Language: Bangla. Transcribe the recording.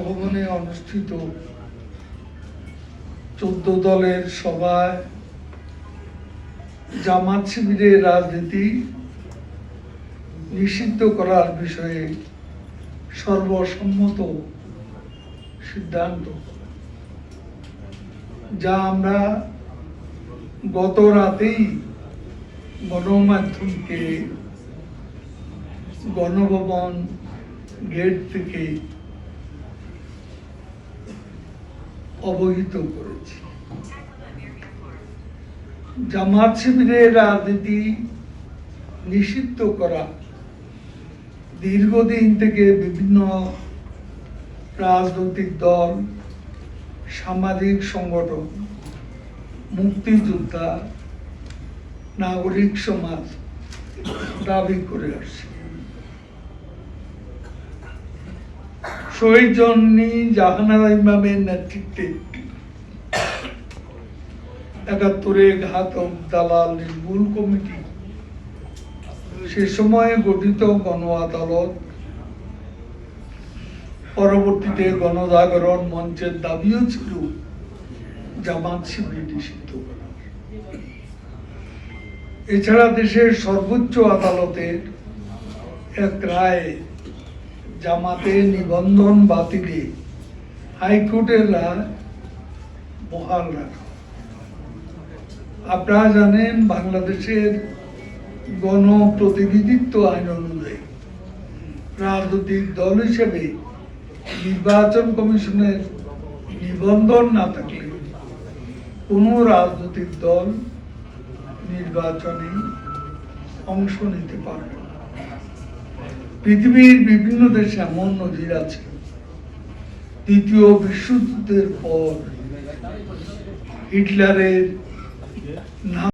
গণভবনে অনুষ্ঠিত চোদ্দ দলের সভায় জামাত শিবিরের রাজনীতি নিষিদ্ধ করার বিষয়ে সর্বসম্মত সিদ্ধান্ত। যা আমরা গত রাতেই গণমাধ্যমকে গণভবন গেট থেকে অবহিত করেছি। জামাত শিবিরের রাজনীতি নিষিদ্ধ করা, দীর্ঘদিন থেকে বিভিন্ন রাজনৈতিক দল, সামাজিক সংগঠন, মুক্তিযোদ্ধা, নাগরিক সমাজ দাবি করে আসছে। শহীদ জন্নী জাহানারা ইমামের নেতৃত্বে একাত্তরে ঘাতক দালাল নির্মূল কমিটি। সে সময়ে গঠিত গণ আদালত। পরবর্তীতে গণজাগরণ মঞ্চের দাবিও ছিল জামাত শিবির নিষিদ্ধ এছাড়া দেশের সর্বোচ্চ আদালতের এক রায় জামাতে নিবন্ধন বাতিলে হাইকোর্টের রায় বহাল রাখা। আপনারা জানেন বাংলাদেশের গণপ্রতিনিধিত্ব আইন অনুযায়ী রাজনৈতিক দল হিসেবে নির্বাচন কমিশনের নিবন্ধন না থাকলে কোনো রাজনৈতিক দল নির্বাচনে অংশ নিতে পারবে পৃথিবীর বিভিন্ন দেশে এমন নজির আছে। দ্বিতীয় বিশ্বযুদ্ধের পর হিটলারের